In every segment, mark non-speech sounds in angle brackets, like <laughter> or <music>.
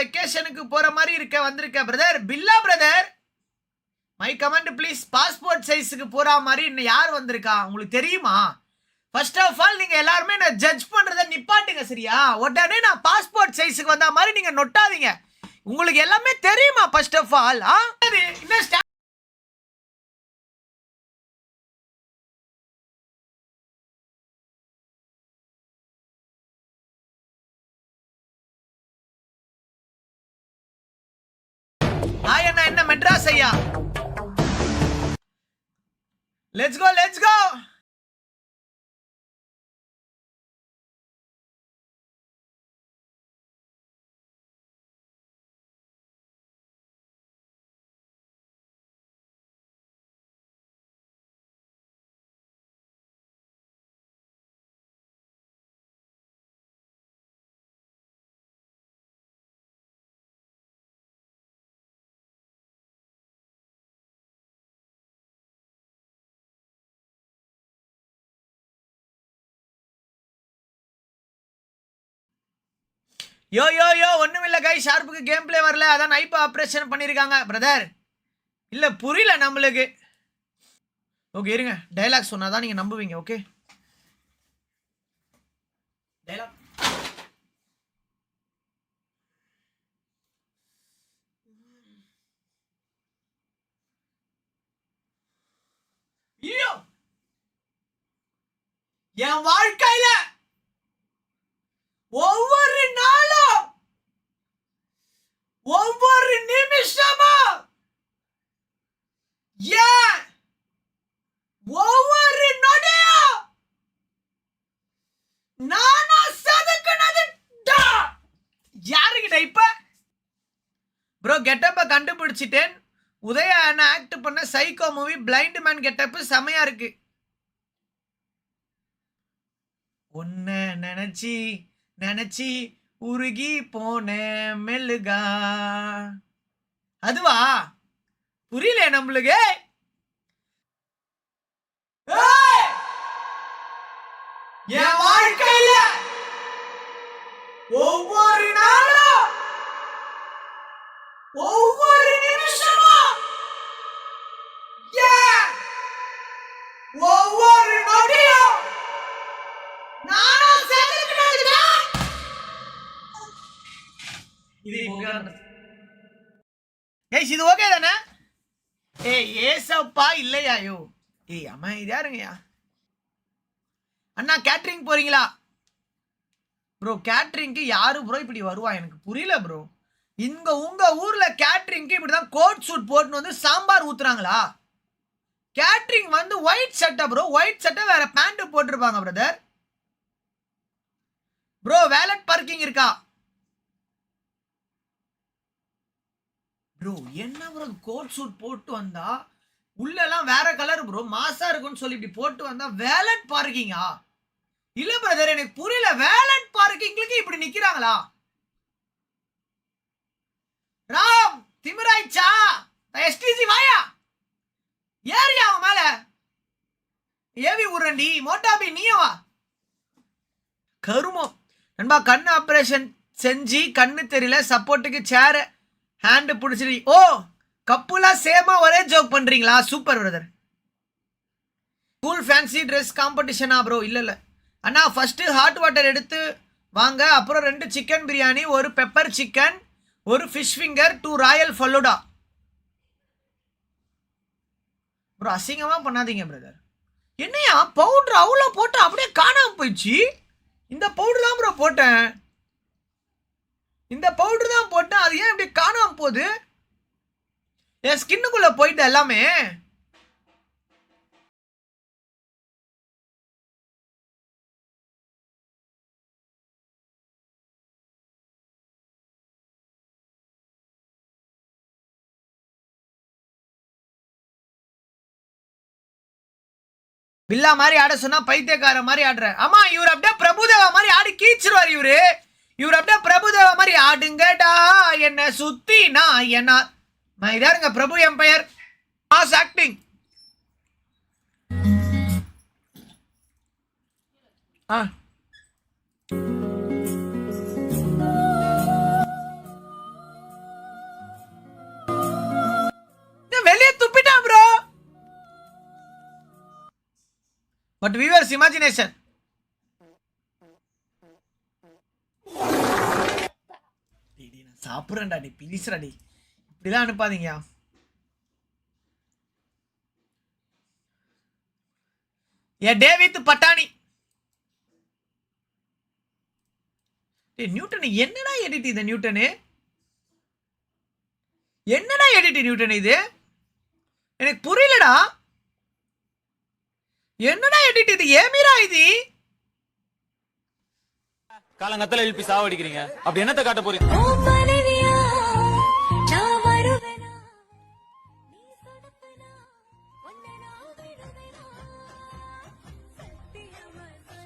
வெக்கேஷனுக்கு போற மாதிரி இருக்க வந்திருக்க brother Billa brother my comment please passport சைஸுக்கு போற மாதிரி இன்னும் யார் வந்திருக்கா? உங்களுக்கு தெரியுமா? ஃபர்ஸ்ட் ஆஃப் ஆல் நீங்க எல்லாருமே நான் ஜட்ஜ் பண்றத நிப்பாட்டுங்க சரியா? உடனே நான் பாஸ்போர்ட் சைஸுக்கு வந்த மாதிரி நீங்க நொட்டாதீங்க. உங்களுக்கு எல்லாமே தெரியுமா ஃபர்ஸ்ட் ஆஃப் ஆல் ஆ? இன்னும் என்ன மெட்ராஸ் ஐயா? லெட்ஸ் கோ லெட்ஸ் கோ யோ யோ யோ ஒண்ணுமில்ல கை ஷார்ப்புக்கு கேம் பிளே வரல. அதான் நைப் ஆப்ரேஷன் பண்ணியிருக்காங்க பிரதர் இல்ல புரியல நம்மளுக்கு. ஓகே இருங்க. டைலாக் சொன்னாதான் நீங்க நம்புவீங்க ஓகே டைலாக் ஐயோ! என் வாழ்க்கையில ஒவ்வொரு நாளும் ஒவ்வொரு நிமிஷமும். ஏன்? ஒவ்வொரு நொடியும். நானா செதுக்குனது யாருக்கிட்ட இப்ப? ப்ரோ கெட்டப்ப கண்டுபிடிச்சிட்டேன். உதயா என்ன ஆக்ட் பண்ண? Psycho movie blind man getup செமையா இருக்கு. ஒன்ன நினைச்சி நினைச்சி உருகி போன மெல்லுகா அதுவா? புரியல நம்மளுக்கு? என் வாழ்க்கையில ஒவ்வொரு நாளும் ஒவ்வொரு நிமிஷமும் இது ஏய் இது ஓகே தானே? ஏய் ஏசப்பா இல்லையா ஐயோ. ஏய் அம்மா இது யாருங்கய்யா அண்ணா கேட்ரிங் போறீங்களா? ப்ரோ கேட்ரிங்க்கு யாரு ப்ரோ இப்படி வருவா? எனக்கு புரியல ப்ரோ இங்க உங்க ஊர்ல கேட்ரிங்க்கு இப்படிதான் கோட் சூட் போட்டுன்னு வந்து சாம்பார் ஊத்துறாங்களா? கேட்ரிங் வந்து ஒயிட் சட்டை ப்ரோ ஒயிட் சட்டை வேற பேண்ட் போட்டிருப்பாங்க பிரதர் ப்ரோ வேலட் பார்க்கிங் இருக்கா? ப்ரோ என்ன ப்ரோ கோட் சூட் போட்டு வந்தா? உள்ளெல்லாம் வேற கலர் ப்ரோ மாசா இருக்கும்னு சொல்லி இப்படி போட்டு வந்தா வேலட் பார்க்கிங்கா இல்ல பிரதர் எனக்கு புரியல. வேலட் பார்க்கிங்களுக்கு இப்படி நிக்கிறாங்களா? ராம் திமிராய்ச்சா எஸ்டிசி வாயா? ஏறியா அவன் மேல. ஏவி உரண்டி மோட்டாபி நீயும் கருமம். நண்பா கண் ஆபரேஷன் செஞ்சு கண்ணு தெரியல சப்போர்ட்டுக்கு சேரை ஹேண்டு பிடிச்சிரு ஓ கப்புலா சேமா ஒரே ஜோக் பண்றீங்களா? Super brother cool fancy dress காம்படிஷனா bro இல்லை இல்லை. அண்ணா ஃபஸ்ட்டு ஹாட் வாட்டர் எடுத்து வாங்க. அப்புறம் ரெண்டு சிக்கன் பிரியாணி ஒரு பெப்பர் சிக்கன் ஒரு fish finger two royal falooda bro அசிங்கமாக பண்ணாதீங்க பிரதர் என்னையா பவுடர் அவ்வளோ போட்டு அப்படியே காணாமல் போயிடுச்சு? இந்த பவுடர் தான் ப்ரோ போட்டேன். இந்த பவுடர் தான் போட்டேன் அது ஏன் இப்படி காணாமல் போகுது? என் ஸ்கின்னுக்குள்ள போயிட்டு எல்லாமே? பில்லா மாதிரி ஆட சொன்னா பைத்தியக்கார மாதிரி ஆடுற. ஆமா இவர் அப்படியே பிரபுதேவா மாதிரி ஆடி கீச்சிருவார் இவரு. இவர் அப்படியே பிரபுதேவ மாதிரி ஆடுங்கடா என்ன சுத்தி நான் என்ன இதாருங்க பிரபு என் பெயர் mass acting bro but viewers imagination நான் சாப்பிட்றேன்டா நீ ப்ளீஸ்டா டி இப்படிலாம் அனுப்பாதீங்க ஏ டேவித் பட்டாணி. டேய் நியூட்டன் என்னடா எடிட் இது நியூட்டனு? என்னடா எடிட் நியூட்டன் இது? எனக்கு புரியலடா. என்னடா எடிட் இது ஏமிரா இது? காலங்கத்துல எழுப்பி சாவடிக்கிறீங்க. அப்படி என்னத்த காட்ட போறீங்க?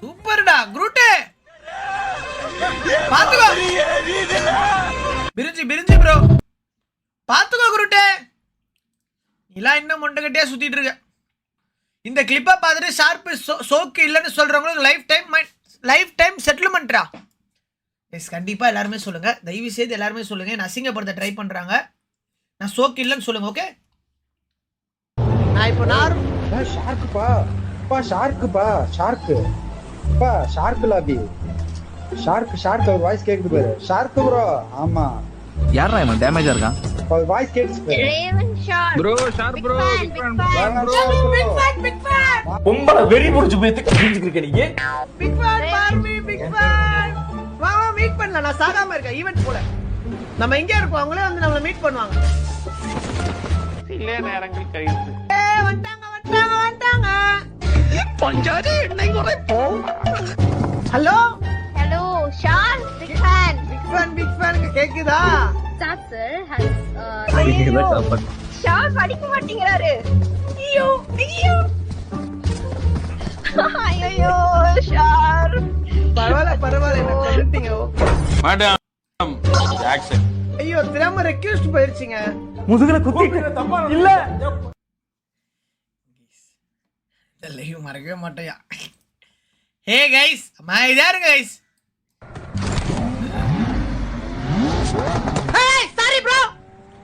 சூப்பர்டா குரூட்டே. பாத்துக்கோ. பிரிஞ்சு பிரிஞ்சு ப்ரோ பாத்துக்கோ குரூட்டே. நீலாம் இன்னும் மொண்டகட்டியா சுத்திட்டு இருக்க. இந்த கிளிப்பை பார்த்துட்டு ஷார்ப்பு சோக்கு இல்லைன்னு சொல்றவங்களுக்கு லைஃப் டைம் லைஃப் டைம் செட்டில்மெண்ட்ரா எஸ் கண்டிப்பா எல்லாருமே சொல்லுங்க. தயவு செய்து எல்லாருமே சொல்லுங்க. என்ன அசிங்கப்படுத்த ட்ரை பண்றாங்க. நான் சோக்கு இல்லைன்னு சொல்லுங்க ஓகே நான் இப்போ நார் ஷார்க்குப்பா பா. ஷார்க்குப்பா ஷார்க்கு பா ஷார்க் லாபி ஷார்க் ஷார்க் அவர் வாய்ஸ் கேக்குது பாரு. ஷார்க் ப்ரோ ஆமா. யாரா இவன்? டேமேஜா இருக்கான். அவர் வாய்ஸ் கேக்குது பாரு. Shark. Bro fan. பொம்பளை வெறி புடிச்சு போய் நீங்க பிக் பார்மி பிக் மீட் பண்ணலாம் நான் சாகாம இருக்கேன். ஈவென்ட் போல. நம்ம எங்க இருக்கோம். அவங்களே வந்து நம்மள மீட் பண்ணுவாங்க. சில நேரங்கள் கழித்து. ஏ வந்துட்டாங்க வந்துட்டாங்க வந்துட்டாங்க. பஞ்சாதி எண்ணெய் குறைப்போம் hello? Hello, Shark. Big fan. Big fan big fan கேக்குதா? Sir has. Uh, Shark படிக்க மாட்டேங்கிறாரு. ஐயோ ஐயோ. <laughs> ஐயோ ஷார் பரவாயில்ல பரவாயில்ல என்ன சொல்லிட்டீங்க மேடம் ஆக்சன் ஐயோ திறமை ரெக்யூஸ்ட் போயிருச்சுங்க. முதுகுல குத்தி இல்ல. லைவ் மறக்கவே மாட்டேயா. ஹே கைஸ் அமைதியா இருங்க கைஸ் ஏய் சாரி ப்ரோ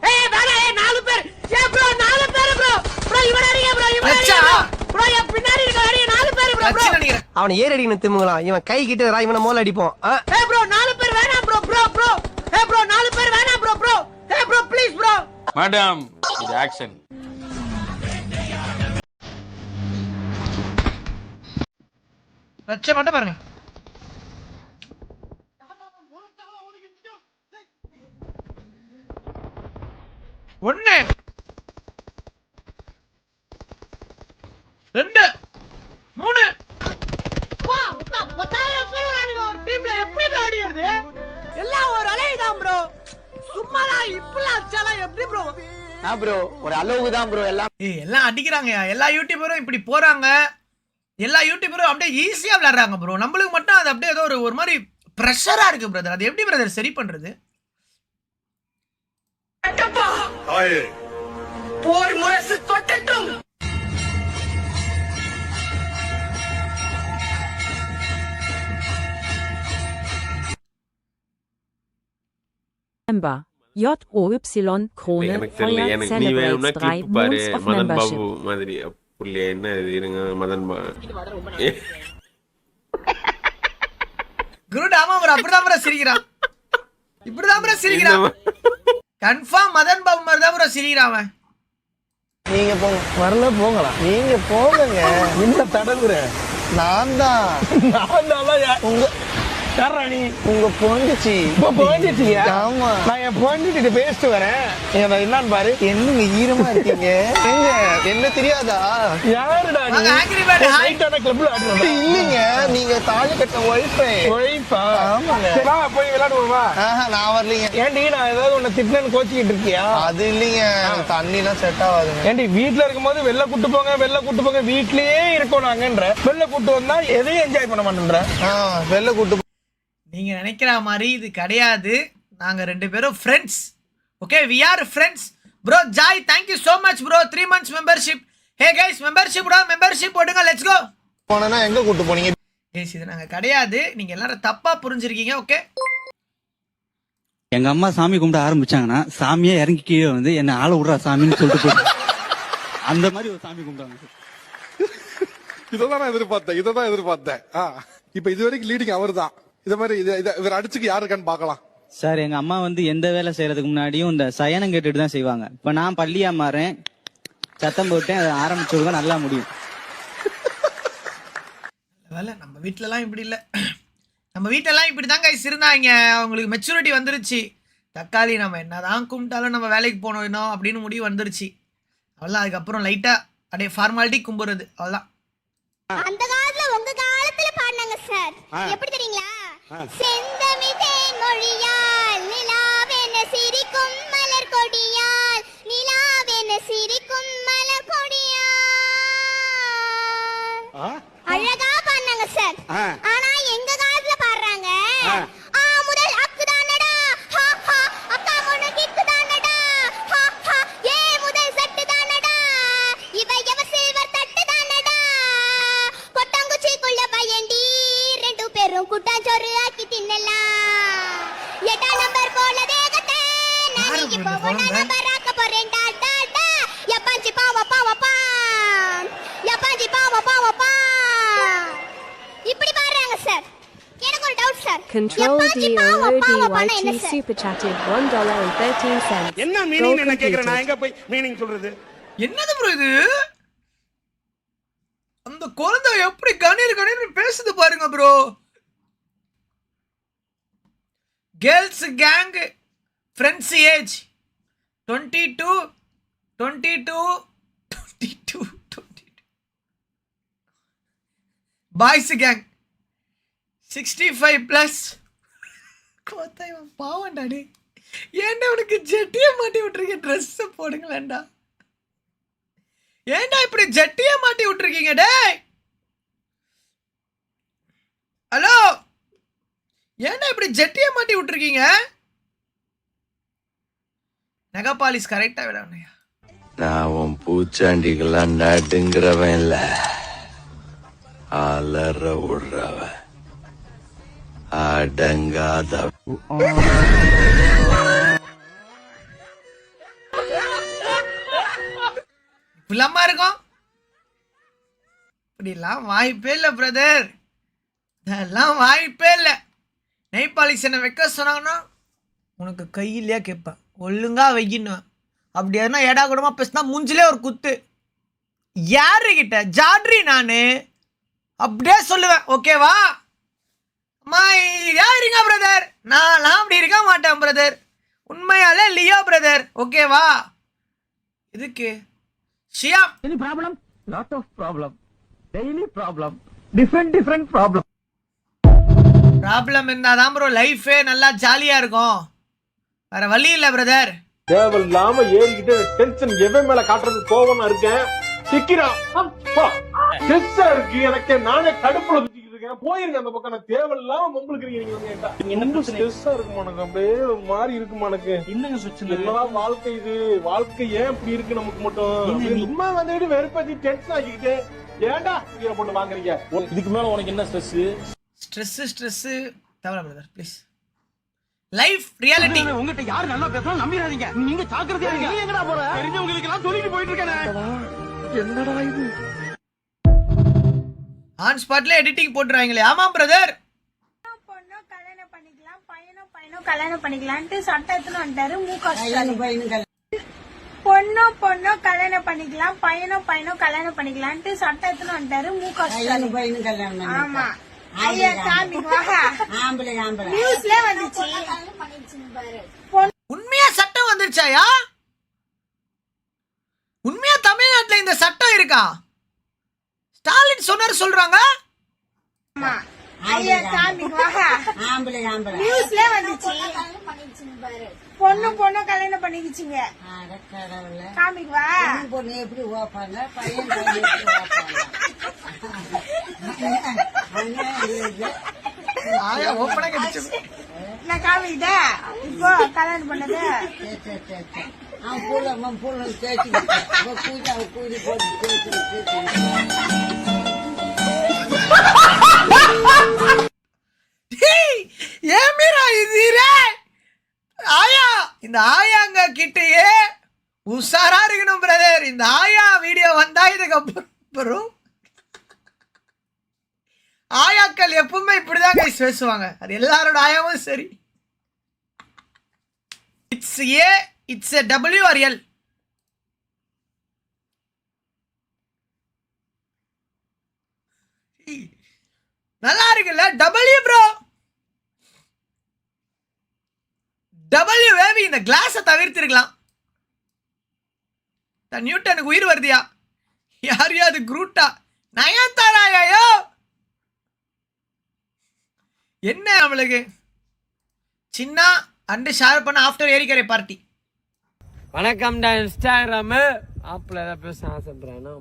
ஏய் வேணா ஏய் நாலு பேர். ஏய் ப்ரோ நாலு பேர் ப்ரோ ப்ரோ இவன் அடிங்க ப்ரோ இவன் அடிங்க ப்ரோ என் பின்னாடி இருக்க அடிங்க நாலு பேர் ப்ரோ ப்ரோ நினைக்கிறேன் அவனை ஏறி அடிக்கணும் இவன் கை கிட்ட இவனை மோல அடிப்போம்? ஏய் ப்ரோ நாலு பேர் வேணாம் ப்ரோ ப்ரோ ப்ரோ ஏய் ப்ரோ நாலு பேர் வேணாம் ப்ரோ ப்ரோ ஏய் ப்ரோ ப்ளீஸ் ப்ரோ மேடம் இது ஆக்சன் வச்ச மட்டும் பாருங்க. ஒண்ணு. ரெண்டு. மூணு. டீம்ல எப்படி விளையாடுறது எல்லாம் ஒரு அலைதான் ப்ரோ சும்மாலாம் இப்பெல்லாம் அடிச்சாலாம் எப்படி ப்ரோ ப்ரோ ஒரு அளவுக்கு தான் ப்ரோ எல்லாம். ஏய் எல்லாம் அடிக்கிறாங்க எல்லா யூடியூபரும் இப்படி போறாங்க. எல்லா யூடியூபரும் அப்படியே ஈஸியா விளையாடுறாங்க ப்ரோ நம்மளுக்கு மட்டும் அது அப்படியே ஏதோ ஒரு ஒரு மாதிரி ப்ரெஷரா இருக்கு பிரதர் அது எப்படி பிரதர் சரி பண்றது? போர் முரசு தொட்டட்டும் November. J-O-Y Krone எனக்கு தெரியல Feuer எனக்கு நீ வேணும்னா celebrates கிளிப் பாரு months of Madan membership. Babu மாதிரி புள்ளிய என்ன இது இருங்க மதன் பா குருட் ஆமா ப்ரோ அப்படிதான் ப்ரோ சிரிக்கிறான் இப்படிதான் ப்ரோ சிரிக்கிறான் கன்ஃபார்ம் மதன் பாபு மாதிரி தான் ப்ரோ சிரிக்கிறான் அவன். நீங்க போங்க. வரல போங்கலாம் நீங்க போங்க என்ன தடங்குற? நான் தான் <laughs> உங்க நீ உங்க பொஞ்சிச்சு பொஞ்சிச்சியா? ஆமா. நான் என் பொண்ணுகிட்ட பேசிட்டு வரேன். என் என்னன்னு பாரு. என்னங்க ஈரமா இருக்கீங்க? எங்க என்ன தெரியாதா? யாருடா நீ? கிளப்ல ஆடுறோம் இல்லைங்க நீங்க தாலி கட்ட ஒய்ஃபை ஒய்ஃபா ஆமாங்க. சரி, வா போய் விளையாடுவோமா ஆஹா நான் வரலீங்க. ஏன்டி நான் ஏதாவது உன்னை திட்டினு கோச்சிக்கிட்டு இருக்கியா? அது இல்லைங்க தண்ணிலாம் செட் ஆகாதுங்க. ஏன்டி வீட்ல இருக்கும்போது வெளில கூட்டு போங்க வெளில கூட்டு போங்க. வீட்லயே இருக்கோம் நாங்கன்ற. வெளில கூட்டு வந்தா எதையும் என்ஜாய் பண்ண மாட்டேன்ற. வெளில கூட்டு நீங்க நினைக்கிற மாதிரி இது கிடையாது. நாங்க ரெண்டு பேரும் friends okay we are friends bro Joy thank you so much bro three months membership hey guys membership bro membership போடுங்க. லெட்ஸ் கோ போனா எங்க கூட்டு போனீங்க? கைஸ் இது நாங்க கிடையாது. நீங்க எல்லாரும் தப்பா புரிஞ்சிருக்கீங்க ஓகே எங்க அம்மா சாமி கும்பிட ஆரம்பிச்சாங்கன்னா சாமியே இறங்கி கீழே வந்து என்ன ஆள விடுறா சாமின்னு சொல்லிட்டு அந்த மாதிரி ஒரு சாமி கும்பிடுவாங்க. இதான் நான் எதிர்பார்த்தேன் இதை தான் எதிர்பார்த்தேன். ஆ. இப்ப இது வரைக்கும் லீடிங் அவர் தான் இத மாதிரி இத இத- இவர் அடிச்சுக்கு யாரு இருக்கான்னு பார்க்கலாம். சார் எங்க அம்மா வந்து எந்த வேலை செய்யறதுக்கு முன்னாடியும் இந்த சயனம் கேட்டுட்டு தான் செய்வாங்க. இப்ப நான் பள்ளியா மாறேன் சத்தம் போட்டேன் அதை ஆரம்பிச்சு விடுங்க நல்லா முடியும். வேலை. நம்ம வீட்டிலலாம் இப்படி இல்லை. நம்ம வீட்டிலலாம் இப்படி தான் கைஸ் இருந்தாங்க. அவங்களுக்கு மெச்சூரிட்டி வந்துருச்சு. தக்காளி நம்ம என்னதான் கும்பிட்டாலும் நம்ம வேலைக்கு போகணும் இன்னும் அப்படின்னு முடிவு வந்துருச்சு. அவ்வளோதான் அதுக்கப்புறம் லைட்டாக அப்படியே ஃபார்மாலிட்டி கும்பிடுறது அவ்வளோதான் அந்த காலத்துல உங்க காலத்துல பாடினாங்க சார் எப்படி தெரியுங்களா? செந்தமிழ் தேன்மொழியால் நிலாவென சிரிக்கும் மலர் கொடியால் நிலாவென சிரிக்கும் மலர் கொடியால். அழகா பாடினாங்க சார். ஆனா எங்க Control எப்பாஞ்சி பாவ பாவ பானா என்ன DOODYT சார் super chatted $1.13. என்ன மீனிங் என்ன கேக்குறேன் நான் எங்க போய் மீனிங் சொல்றது? என்னது ப்ரோ இது? அந்த குழந்தை எப்படி கணீர் கணீர் பேசுது பாருங்க bro girls gang friends age twenty two twenty two twenty two twenty two boys gang sixty five plus Kota இவன் பாவண்டா டே ஏன்டா உனக்கு ஜெட்டியை மாட்டி விட்டுருக்க ட்ரெஸ்ஸை போடுங்களேன்டா. ஏன்டா இப்படி ஜட்டியை மாட்டி விட்டுருக்கீங்க டேய்? ஹலோ? ஏன்டா இப்படி ஜட்டியை மாட்டி விட்டுருக்கீங்க? நெகபாலிஸ் கரெக்டா விடணையா நான் உன் பூச்சாண்டிக்கெல்லாம் நடுங்கிறவன் இல்லை. அலற விடுறவன். அடங்காத இப்படிலாமா இருக்கும். இப்படிலாம் வாய்ப்பே இல்லை பிரதர் இதெல்லாம் வாய்ப்பே இல்லை. நெய் பாலிஷ் என்ன வைக்க சொன்னாங்கன்னா உனக்கு கையிலேயே கேட்பேன். ஒழுங்கா வைக்கணும் அப்படி எதுனா ஏடா கூடமா பேசினா மூஞ்சிலே ஒரு குத்து. யாருக்கிட்ட ஜாட்ரி நான். அப்படியே சொல்லுவேன். ஓகேவா? அம்மா யாருங்க பிரதர் நான்லாம் அப்படி இருக்க மாட்டேன் பிரதர் உண்மையாலே லியோ பிரதர் ஓகேவா இதுக்கு Shyam any problem lot of problem daily problem different different problem problem இருந்தால் தான் ப்ரோ லைஃபே நல்லா ஜாலியாக இருக்கும். வேற வழி இல்லை பிரதர் தேவையில்லாம ஏறிக்கிட்டு டென்ஷன் எவன் மேல காட்டுறது? கோவமா இருக்கேன். சிக்கிறான் இருக்கு. எனக்கு நானே கடுப்புல இருக்கேன். போயிருங்க அந்த பக்கம். நான் தேவையில்லாம உங்களுக்கு நீங்க வந்து கேட்டா. என்ன ஸ்ட்ரெஸ்ஸா இருக்குமா எனக்கு அப்படியே ஒரு மாதிரி இருக்குமா எனக்கு? என்னங்க பிரச்சனை என்னடா வாழ்க்கை இது? வாழ்க்கை ஏன் இப்படி இருக்கு நமக்கு மட்டும்? சும்மா வந்துட்டு வெறுப்பத்தி டென்ஷன் ஆக்கிக்கிட்டு ஏன்டா கீழே போட்டு வாங்குறீங்க? இதுக்கு மேல உனக்கு என்ன ஸ்ட்ரெஸ் ஸ்ட்ரெஸ்ஸு ஸ்ட்ரெஸ்ஸு தேவை பிரதர் ப்ளீஸ் லைஃப் ரியாலிட்டி உங்ககிட்ட யாரு நல்லா பேசலாம் நம்பிடாதீங்க. நீங்க ஜாக்கிரதையா இருங்க நீ எங்கடா போற? தெரிஞ்சவங்களுக்கு எல்லாம் சொல்லிட்டு போயிட்டு இருக்கேன். என்னடா இது? ஆன் ஸ்பாட்ல எடிட்டிங் போட்டுருவாங்களே ஆமாம் பிரதர் பொண்ணும் கல்யாணம் பண்ணிக்கலாம் பையனும் பையனும் கல்யாணம் பண்ணிக்கலான்ட்டு சட்டம் எடுத்துன்னு வந்துட்டாரு மு க ஸ்டாலின் பொண்ணும் பொண்ணும் கல்யாணம் பண்ணிக்கலாம் பையனும் பையனும் கல்யாணம் பண்ணிக்கலான்ட்டு சட்டம் எடுத்துன்னு வந்துட்டாரு மு க ஸ்டாலின் ஆமா. ஐயா காமிக்குவா நியூஸ்ல வந்துச்சு. உண்மையா சட்டம் வந்துருச்சாயா? உண்மையா தமிழ்நாட்டுல இந்த சட்டம் இருக்கா? ஸ்டாலின் சொன்னாரு சொல்றாங்க? நியூஸ்ல வந்துச்சு. பொண்ணு பொண்ணு கல்யாணம் பண்ணிக்கிச்சுங்க. காமிக்குவா ஆயா ஓப்பனா கிடைச்சு நான் காமிக்கிட்டா இப்போ கல்யாணம் பண்ணது. <laughs> டேய், ஏன் மீரா இது ஆயா இந்த ஆயாங்க கிட்டயே உஷாரா இருக்கணும் பிரதர் இந்த ஆயா வீடியோ வந்தா இதுக்கப்புறம் ஆயாக்கள் எப்பவுமே இப்படிதான் கைஸ் பேசுவாங்க. அது எல்லாரோட ஆயாவும் சரி. It's a it's a W R L நல்லா இருக்குல்ல? டபிள்யூ ப்ரோ டபிள்யூ வேவி இந்த கிளாஸை தவிர்த்திருக்கலாம். தன் நியூட்டனுக்கு உயிர் வருதியா? யார் அது குரூட்டா? நயன்தாராயோ என்ன அவளுக்கு? சின்ன அண்டு ஷேர் பண்ண ஆஃப்டர் ஏரிக்கரை பார்ட்டி வணக்கம்டா இன்ஸ்டாகிராமு. ஆப்ல ஏதாவது பேச ஆசைப்படுறானா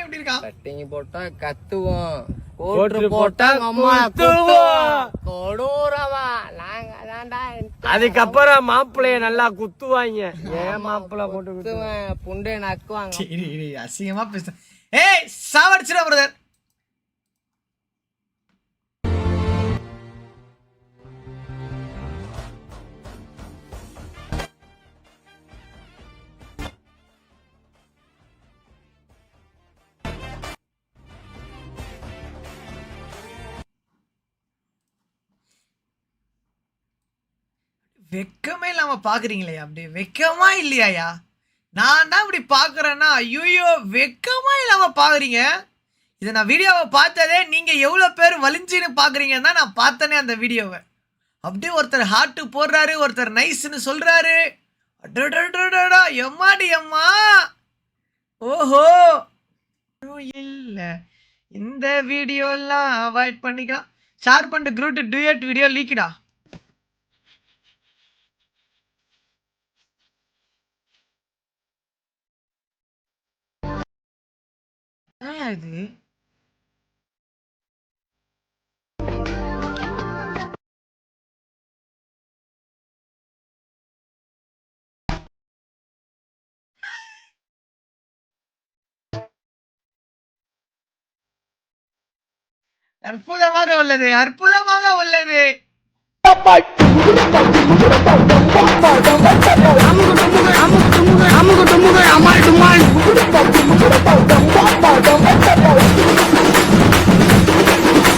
எப்படி இருக்கான் கட்டிங் போட்டா கத்துவோம். கோட்டு போட்டா குத்துவோம். கொடூரமா. நாங்க தான்டா அதுக்கப்புறம் மாப்பிள்ளைய நல்லா குத்துவாங்க. ஏன் மாப்பிள்ளை போட்டு குத்து குத்துவேன் புண்டை நக்குவாங்க. அசிங்கமா பேச ஏய் சாவடிச்சிட பிரதர் வெக்கமே இல்லாமல் பார்க்குறீங்களே அப்படி வெக்கமா இல்லையாயா? நான் தான் இப்படி பார்க்குறேன்னா ஐயோ வெக்கமா இல்லாமல் பார்க்குறீங்க இதை நான் வீடியோவை பார்த்ததே நீங்கள் எவ்வளோ பேர் வலிஞ்சின்னு பார்க்குறீங்கன்னா தான் நான் பார்த்தனே அந்த வீடியோவை. அப்படியே ஒருத்தர் ஹார்ட்டு போடுறாரு ஒருத்தர் நைஸ்னு சொல்கிறாரு அடடடடடா, எம்மாடி எம்மா ஓஹோ. இல்லை. இந்த வீடியோலாம் அவாய்ட் பண்ணிக்கலாம். ஷேர் பண்ணிட்டு குரூட் டூயட் வீடியோ லீக்கிடா என்னய்யா இது அற்புதமாக உள்ளது அற்புதமாக உள்ளது அமுகு டுமுகு அமால் டுமால் Don't